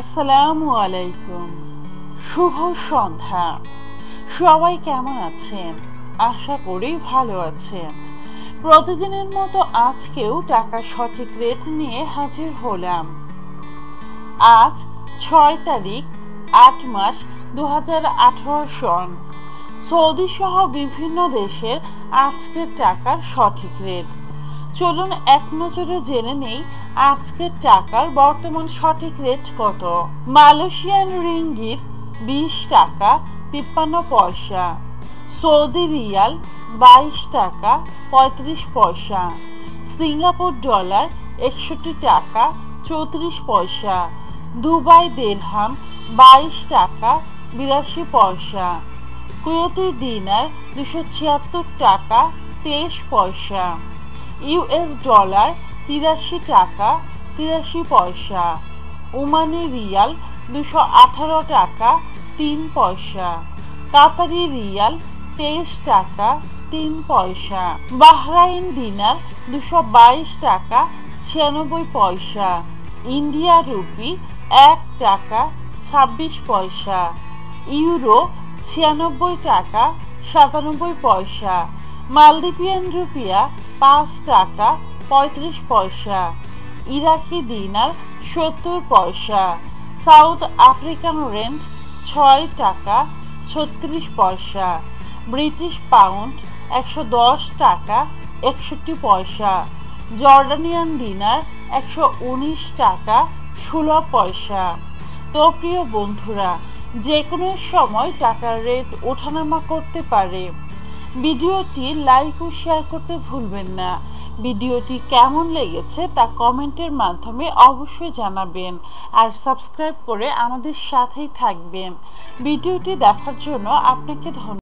আসসালামু আলাইকুম। শুভ সন্ধ্যা। সবাই কেমন আছেন? আশা করি ভালো আছেন। প্রতিদিনের মতো আজকেও টাকা সঠিক রেট নিয়ে হাজির হলাম। আজ ছয় তারিখ, আট মাস দু হাজার আঠারো সন সৌদি সহ বিভিন্ন দেশের আজকের টাকার সঠিক রেট। চলুন এক নজরে জেনে নেই আজকের টাকার বর্তমান সঠিক রেট কত। মালয়েশিয়ান রিঙ্গিত বিশ টাকা, তিপ্পান্ন পয়সা। সৌদি রিয়াল বাইশ টাকা, পঁয়ত্রিশ পয়সা। সিঙ্গাপুর ডলার একষট্টি টাকা, চৌত্রিশ পয়সা। দুবাই দেড়হাম বাইশ টাকা, বিরাশি পয়সা। কুয়েতি দিনার দুশো ছিয়াত্তর টাকা, তেইশ পয়সা। ইউএস ডলার তিরাশি টাকা, তিরাশি পয়সা। ওমানি রিয়াল দুশো আঠারো টাকা, তিন পয়সা। কাতারি রিয়াল তেইশ টাকা, তিন পয়সা। বাহরাইন দিনার দুশো বাইশ টাকা, ছিয়ানব্বই পয়সা। ইন্ডিয়া রুপি এক টাকা, ছাব্বিশ পয়সা। ইউরো ছিয়ানব্বই টাকা, সাতানব্বই পয়সা। মালদ্বীপিয়ান রুপিয়া পাঁচ টাকা পঁয়ত্রিশ পয়সা। ইরাকি দিনার সত্তর পয়সা। সাউথ আফ্রিকান রেন্ট ছয় টাকা ছত্রিশ পয়সা। ব্রিটিশ পাউন্ড একশো দশ টাকা একষট্টি পয়সা। জর্ডানিয়ান দিনার একশো উনিশ টাকা ষোলো পয়সা। তো প্রিয় বন্ধুরা যে কোনো সময় টাকার রেট ওঠানামা করতে পারে। ভিডিওটি লাইক ও শেয়ার করতে ভুলবেন না। ভিডিওটি কেমন লেগেছে তা কমেন্টের মাধ্যমে অবশ্যই জানাবেন আর সাবস্ক্রাইব করে আমাদের সাথেই থাকবেন। ভিডিওটি দেখার জন্য আপনাকে ধন্যবাদ।